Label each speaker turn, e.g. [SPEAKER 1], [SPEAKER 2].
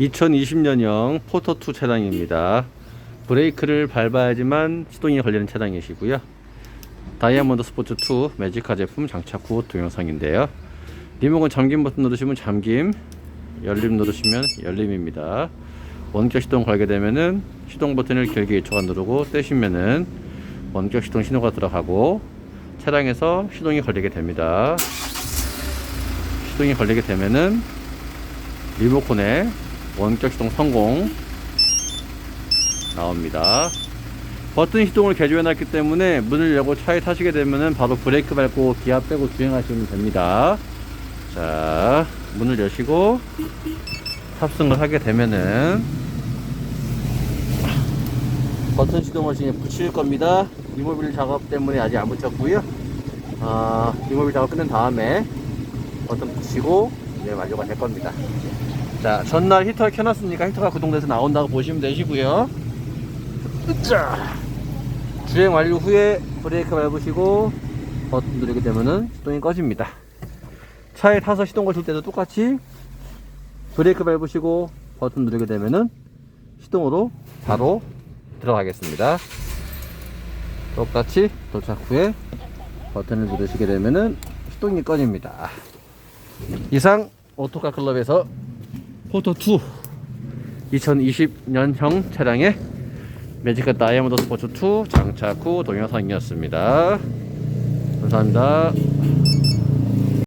[SPEAKER 1] 2020년형 포토2 차량입니다. 브레이크를 밟아야지만 시동이 걸리는 차량이시고요. 다이아몬드 스포츠 2 매지카 제품 장착 후 동영상인데요. 리모컨 잠김 버튼 누르시면 잠김, 열림 누르시면 열림입니다. 원격 시동 걸게 되면은 시동 버튼을 길게 2초간 누르고 떼시면은 원격 시동 신호가 들어가고 차량에서 시동이 걸리게 됩니다. 시동이 걸리게 되면은 리모컨에 원격 시동 성공 나옵니다. 버튼 시동을 개조해 놨기 때문에 문을 열고 차에 타시게 되면은 바로 브레이크 밟고 기아 빼고 주행하시면 됩니다. 자, 문을 여시고 탑승을 하게 되면은 버튼 시동을 지금 붙일 겁니다. 리모빌 작업 때문에 아직 안 붙였고요. 아, 리모빌 작업 끝낸 다음에 버튼 붙이고 이제 완료가 될 겁니다. 자, 전날 히터를 켜놨으니까 히터가 구동돼서 나온다고 보시면 되시고요. 자, 주행 완료 후에 브레이크 밟으시고 버튼 누르게 되면은 시동이 꺼집니다. 차에 타서 시동 거실 때도 똑같이 브레이크 밟으시고 버튼 누르게 되면은 시동으로 바로 들어가겠습니다. 똑같이 도착 후에 버튼을 누르시게 되면은 시동이 꺼집니다. 이상 오토카 클럽에서 포토2 2020년형 차량의 매지카 다이아몬드 스포츠 2 장착 후 동영상이었습니다. 감사합니다.